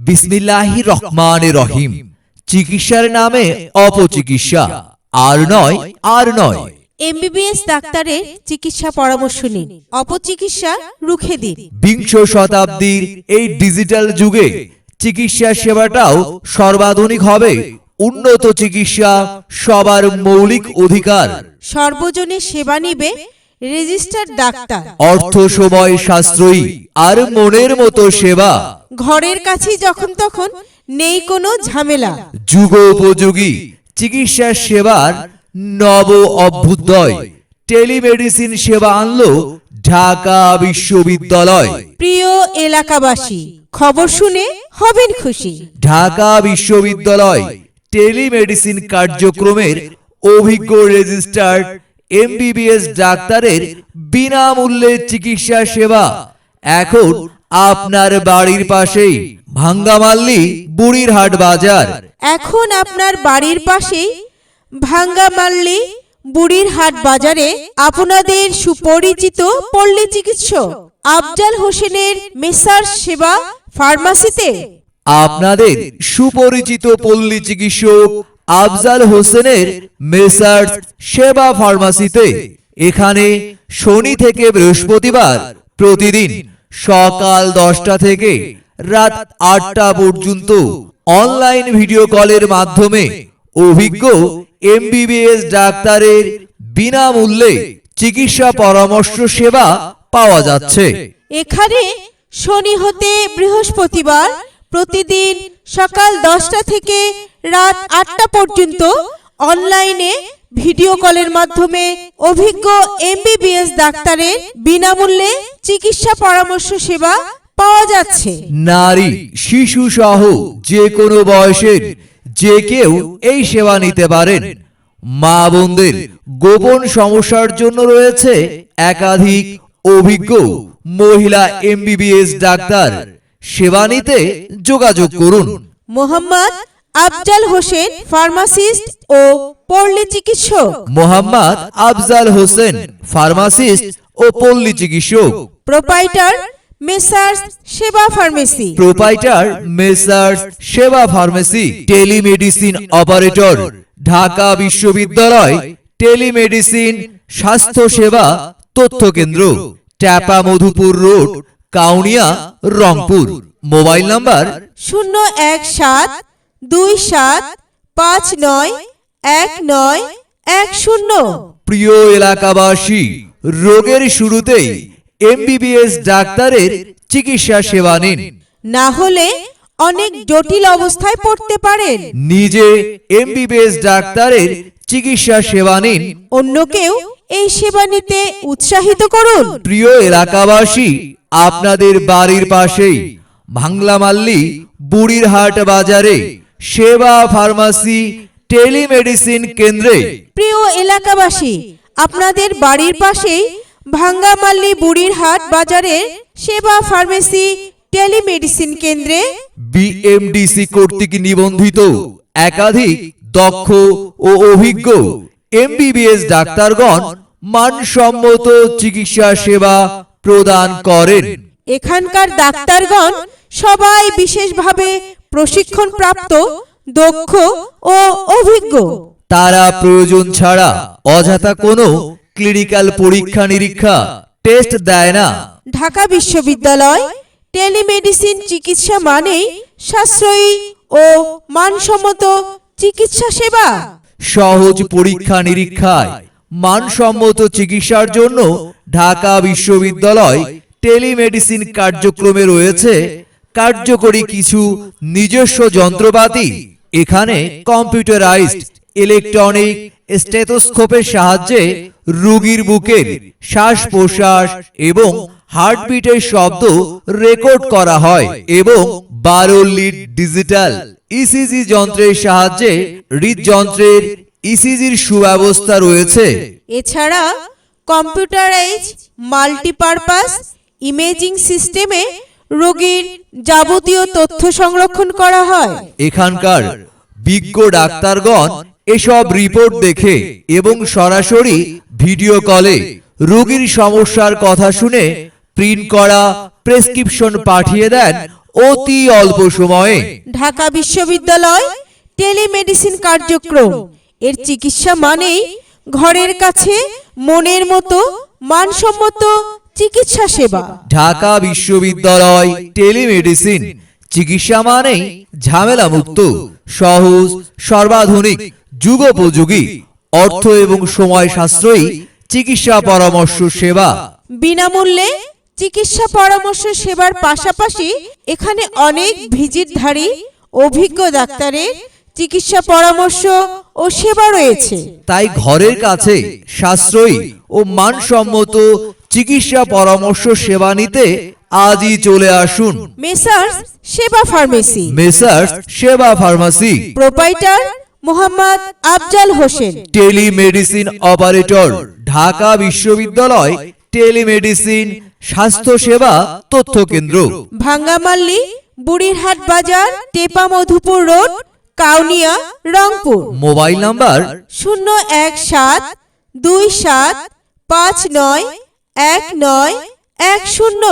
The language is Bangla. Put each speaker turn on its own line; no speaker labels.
বিসমিল্লাহি রহমান রহিম। চিকিৎসার নামে অপচিকিৎসা। আর নয় আর নয়।
এমবিবিএস ডাক্তারের চিকিৎসা পরামর্শ নিন। অপচিকিৎসা রুখে দিন।
বিংশ শতাব্দীর এই ডিজিটাল যুগে চিকিৎসা সেবাটাও সর্বাধুনিক হবে। উন্নত চিকিৎসা সবার মৌলিক অধিকার।
সর্বজনের সেবা নিবে রেজিস্টার ডাক্তার।
অর্থ সময় সাশ্রয়ী আর মনের মতো সেবা।
ঘরের কাছেই যখন তখন নেই কোনো ঝামেলা।
যুগ উপযোগী চিকিৎসা সেবার নব অভ্যুদয়। টেলিমেডিসিন সেবা আনলো ঢাকা বিশ্ববিদ্যালয়।
প্রিয় এলাকাবাসী খবর শুনে হবেন খুশি।
ঢাকা বিশ্ববিদ্যালয় টেলিমেডিসিন কার্যক্রমের অভিজ্ঞ রেজিস্টার্ড এমবিবিএস ডাক্তারের বিনামূল্যে চিকিৎসা সেবা। এখন আপনার বাড়ির পাশেই ভাঙ্গামাল্লি বুড়িরহাট বাজার।
এখন আপনার বাড়ির পাশেই ভাঙ্গামাল্লি বুড়ির হাট বাজারে আপনাদের সুপরিচিত পল্লী চিকিৎসক আফজাল হোসেনের মেসার সেবা ফার্মাসিতে।
আপনাদের সুপরিচিত পল্লী চিকিৎসক আফজাল হোসেনের মেসার্স সেবা ফার্মাসিতে। এখানে শনি থেকে বৃহস্পতিবার প্রতিদিন সকাল দশটা থেকে রাত আটটা পর্যন্ত অনলাইন ভিডিও কলের মাধ্যমে অভিজ্ঞ এমবিবিএস ডাক্তারের বিনামূল্যে চিকিৎসা পরামর্শ সেবা পাওয়া যাচ্ছে।
এখানে শনি হতে বৃহস্পতিবার প্রতিদিন সকাল দশটা থেকে রাত আটটা পর্যন্ত অনলাইনে ভিডিও কলের মাধ্যমে অভিজ্ঞ এমবিবিএস ডাক্তারের বিনামূল্যে চিকিৎসা পরামর্শ সেবা পাওয়া যাচ্ছে।
নারী শিশু সহ যে কোনো বয়সের যে কেউ এই সেবা নিতে পারেন। মা বোনদের গোপন সমস্যার জন্য রয়েছে একাধিক অভিজ্ঞ মহিলা এমবিবিএস ডাক্তার। সেবা নিতে যোগাযোগ করুন।
মোহাম্মদ আফজাল হোসেন ফার্মাসিস্ট ও পল্লী চিকিৎসক।
মোহাম্মদ আফজাল হোসেন ফার্মাসিস্ট ও পল্লী চিকিৎসক।
Proprietor messrs Seba pharmacy.
Proprietor messrs Seba pharmacy. Telemedicine operator. Dhaka বিশ্ববিদ্যালয় টেলিমেডিসিন স্বাস্থ্য সেবা তথ্য কেন্দ্র। Tepa Madhupur road Kaunia Rangpur. Mobile number
শূন্য এক সাত দুই সাত পাঁচ নয় এক নয় এক শূন্য।
প্রিয় এলাকাবাসী রোগের শুরুতেই এমবিবিএস ডাক্তারের চিকিৎসা সেবা নিন।
না হলে অনেক জটিল অবস্থায় পড়তে পারেন।
নিজে এমবিবিএস ডাক্তারের চিকিৎসা সেবা নিন।
অন্যকেও এই সেবা নিতে উৎসাহিত করুন।
প্রিয় এলাকাবাসী আপনাদের বাড়ির পাশেই ভাংলামাল্লি বুড়িরহাট বাজারে সেবা ফার্মাসি টেলিমেডিসিন কেন্দ্রে।
প্রিয় এলাকাবাসী আপনাদের বাড়ির পাশেই ভাঙ্গামাল্লি বুড়ির হাট বাজারের সেবা ফার্মেসি টেলিমেডিসিন কেন্দ্রে
বিএমডিসি কর্তৃক নিবন্ধিত একাধিক দক্ষ ও অভিজ্ঞ এমবিবিএস ডাক্তারগণ মানসম্মত চিকিৎসা সেবা প্রদান করেন।
এখানকার ডাক্তারগণ সবাই বিশেষভাবে প্রশিক্ষণ প্রাপ্ত দক্ষ ও অভিজ্ঞ।
তারা প্রয়োজন ছাড়া অযথা কোনো ক্লিনিক্যাল পরীক্ষা নিরীক্ষা টেস্ট দেয় না।
ঢাকা বিশ্ববিদ্যালয় টেলিমেডিসিন চিকিৎসা মানেই সাশ্রয়ী ও মানসম্মত চিকিৎসা সেবা।
সহজ পরীক্ষা নিরীক্ষায় মানসম্মত চিকিৎসার জন্য ঢাকা বিশ্ববিদ্যালয় টেলিমেডিসিন কার্যক্রমে রয়েছে কার্যকরী কিছু নিজস্ব যন্ত্রপাতি, এখানে কম্পিউটারাইজড ইলেকট্রনিক স্টেথোস্কোপের সাহায্যে রোগীর বুকের শ্বাস প্রশ্বাস এবং হার্টবিটের শব্দ রেকর্ড করা হয় এবং বারো লিড ডিজিটাল ইসিজি যন্ত্রের সাহায্যে হৃদযন্ত্রের ইসিজির সুব্যবস্থা রয়েছে।
এছাড়া কম্পিউটারাইজ মাল্টিপারপাস ইমেজিং সিস্টেমে রোগীর যাবতীয় তথ্য সংরক্ষণ করা হয়।
এখানকার বিজ্ঞ ডাক্তারগণ এসব রিপোর্ট দেখে এবং সরাসরি ভিডিও কলে রোগীর সমস্যার কথা শুনে প্রিন্ট করা প্রেসক্রিপশন পাঠিয়ে দেন অতি অল্প সময়ে।
ঢাকা বিশ্ববিদ্যালয় টেলিমেডিসিন কার্যক্রম। এর চিকিৎসা মানেই ঘরের কাছে মনের মতো মানসম্মত চিকিৎসা সেবা।
ঢাকা বিশ্ববিদ্যালয় টেলিমেডিসিন। চিকিৎসা মানেই ঝামেলা মুক্ত সহজ সর্বাধুনিক যুগোপযোগী অর্থ এবং সময় সাশ্রয়ী চিকিৎসা পরামর্শ সেবা।
বিনামূল্যে চিকিৎসা পরামর্শ সেবার পাশাপাশি এখানে অনেক ভিজিটধারী অভিজ্ঞ ডাক্তারের চিকিৎসা পরামর্শ ও সেবা রয়েছে।
তাই ঘরের কাছে সাশ্রয়ী ও মানসম্মত চিকিৎসা পরামর্শ সেবা নিতে আজই চলে আসুন।
Messrs Seba pharmacy.
Messrs Seba pharmacy.
Proprietor Mohammad Afzal Hossain.
Telemedicine operator Dhaka বিশ্ববিদ্যালয় টেলিমেডিসিন স্বাস্থ্য সেবা তথ্য কেন্দ্র।
ভাঙ্গামাল্লি বুড়িরহাট বাজার Tepa Madhupur road Kaunia Rangpur.
Mobile number
শূন্য এক সাত দুই সাত পাঁচ নয় এক নয় এক শূন্য।